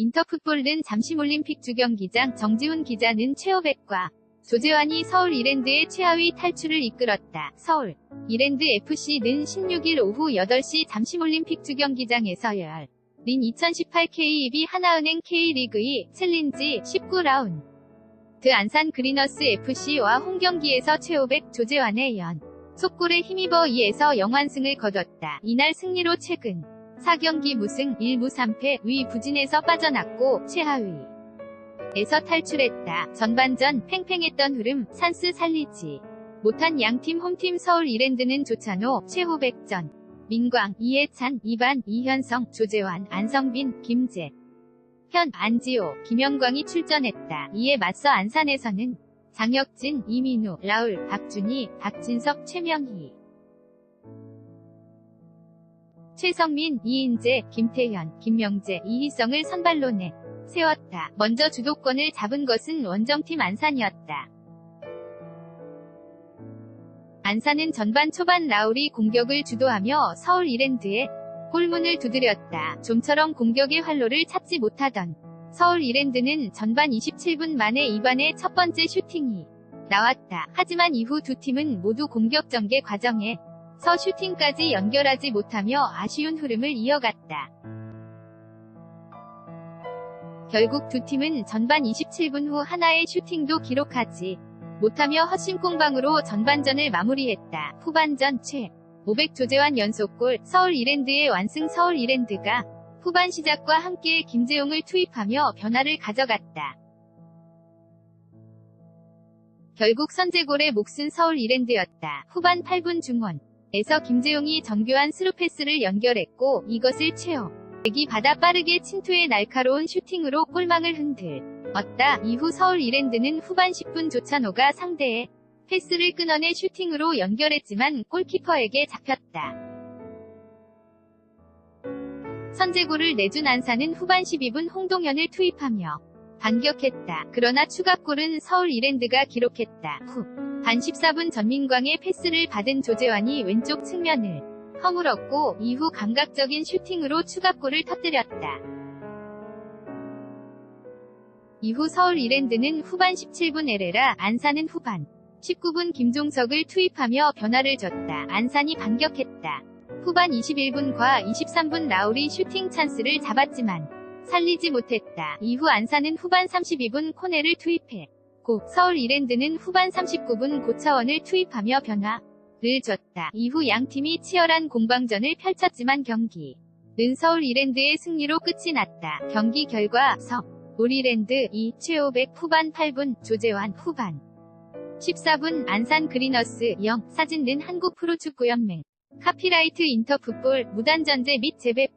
인터풋볼은 잠실올림픽 주경기장 정지훈 기자는 최호백과 조재환이 서울 이랜드의 최하위 탈출을 이끌었다. 서울 이랜드 FC는 16일 오후 8시 잠실올림픽 주경기장에서 열. 린 2018 KEB 하나은행 K리그2 챌린지 19라운드 안산 그리너스 FC와 홈경기에서 최호백 조재환의 연. 속골에 힘입어 2에서 영환승을 거뒀다. 이날 승리로 최근 4경기 무승 1무 3패 위 부진에서 빠져났고 최하위 에서 탈출했다. 전반전 팽팽했던 흐름 산스 살리지 못한 양팀 홈팀 서울 이랜드는 조찬호, 최호백전, 민광, 이해찬, 이반, 이현성, 조재환, 안성빈, 김재, 현, 안지호, 김영광이 출전했다. 이에 맞서 안산에서는 장혁진, 이민우, 라울, 박준희, 박진석, 최명희, 최성민, 이인재, 김태현, 김명재, 이희성을 선발로 내 세웠다. 먼저 주도권을 잡은 것은 원정팀 안산이었다. 안산은 전반 초반 라울이 공격을 주도하며 서울 이랜드에 골문을 두드렸다. 좀처럼 공격의 활로를 찾지 못하던 서울 이랜드는 전반 27분 만에 이반의 첫 번째 슈팅이 나왔다. 하지만 이후 두 팀은 모두 공격 전개 과정에 서 슈팅까지 연결하지 못하며 아쉬운 흐름을 이어갔다. 결국 두 팀은 전반 27분 후 하나의 슈팅도 기록하지 못하며 헛심공방으로 전반전을 마무리했다. 후반전 최 500 조재환 연속골 서울 이랜드의 완승 서울 이랜드가 후반 시작과 함께 김재용을 투입하며 변화를 가져갔다. 결국 선제골의 몫은 서울 이랜드였다. 후반 8분 중원 에서 김재용이 정교한 스루패스를 연결했고 이것을 채워 백이 받아 빠르게 침투해 날카로운 슈팅으로 골망을 흔들 얻다. 이후 서울 이랜드는 후반 10분 조찬호가 상대의 패스를 끊어내 슈팅으로 연결했지만 골키퍼에게 잡혔다. 선제골을 내준 안산은 후반 12분 홍동현을 투입하며 반격했다. 그러나 추가골은 서울 이랜드가 기록했다. 후. 반 14분 전민광의 패스를 받은 조재환이 왼쪽 측면을 허물었고 이후 감각적인 슈팅으로 추가골을 터뜨렸다. 이후 서울 이랜드는 후반 17분 에레라, 안산은 후반 19분 김종석을 투입하며 변화를 줬다. 안산이 반격했다. 후반 21분과 23분 라울이 슈팅 찬스를 잡았지만 살리지 못했다. 이후 안산은 후반 32분 코네를 투입해 고 서울 이랜드는 후반 39분 고차원을 투입하며 변화를 줬다. 이후 양 팀이 치열한 공방전을 펼쳤지만 경기 는 서울 이랜드의 승리로 끝이 났다. 경기 결과 서 우리랜드 2 최호백 후반 8분 조재환 후반 14분 안산 그리너스 0 사진는 한국 프로축구연맹 카피라이트 인터풋볼 무단전제 및 재배